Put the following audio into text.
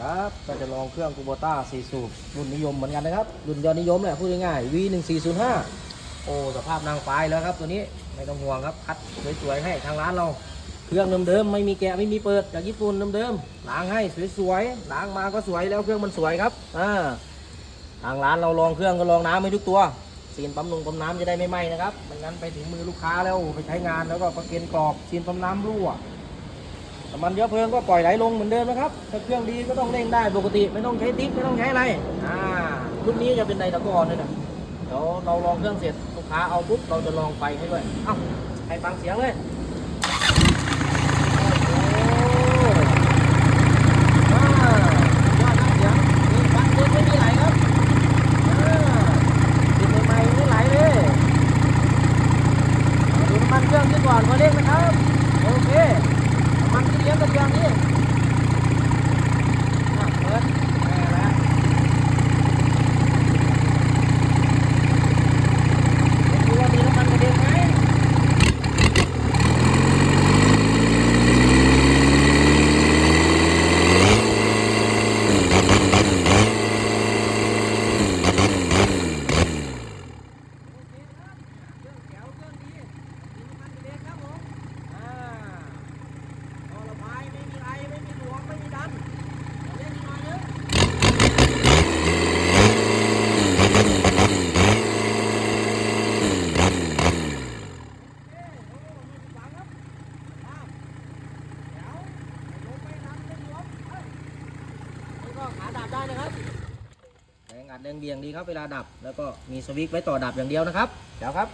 ครับก็จะลองเครื่องคูโบต้า4สูบรุ่นนิยมเหมือนกันนะครับ รุ่นยอดนิยมแหละพูดง่ายๆ V1405 โอ้สภาพนางฟ้าแล้วครับตัวนี้ไม่ต้องห่วงครับคัดสวยๆให้ทางร้านเรา เครื่องเดิมๆไม่มีแกะไม่มีเปิดจากญี่ปุ่นเดิมๆล้างให้สวยๆล้างมาก็สวยแล้วเครื่องมันสวยครับอ่าทางร้านเราลองเครื่องก็ลองน้ำให้ทุกตัวซีนปั๊มนงปั๊มน้ำจะได้ไม่ไหม้นะครับไม่งั้นไปถึงมือลูกค้าแล้วไปใช้งานแล้วก็ประเก็นกรอบซีนปั๊มน้ำรั่ว น้ำมันเชื้อเพลิงก็ปล่อยไหลลงเหมือนเดิมนะครับ ถ้าเครื่องดีก็ต้องเร่งได้ปกติ ไม่ต้องใช้ติ๊กไม่ต้องใช้อะไร อ่ารุ่นนี้จะเป็นไดตะกอนเลยนะเดี๋ยวเราลองเครื่องเสร็จลูกค้าเอาปุ๊บเราจะลองไฟให้ด้วย เอ้าให้ฟังเสียงเลยโอ้โหว้าวยอดครับเสียงมีฟังเดินไม่มีไหลครับอ่าดินใหม่ไม่ไหลเลยถือมันเครื่องขึ้นก่อนพอเร่งนะครับ โอเค มันที่เลี้ยงกระเทียมนี่อะเปิดแม่แล้วดูว่ามีน้ำมันกระเด็นไหมโอเคครับเครื่องแจ๋วเครื่องดีมีน้ำมันกระเด็นครับผมอ่า พอระบายไม่มีไอไม่มีหลวงไม่มีดันเล่นหน่อยนึงโอเคโอ้ไม่ผิดหวังครับภาพแจ๋วไม่ลงไม่ดันไม่หลวงเอ้ยนี่ก็ขา ดับได้นะครับแรงอัดแรงเบี่ยงดีครับเวลาดับ แล้วก็มีสวิตช์ไว้ต่อดับอย่างเดียวนะครับเดี๋ยวครับ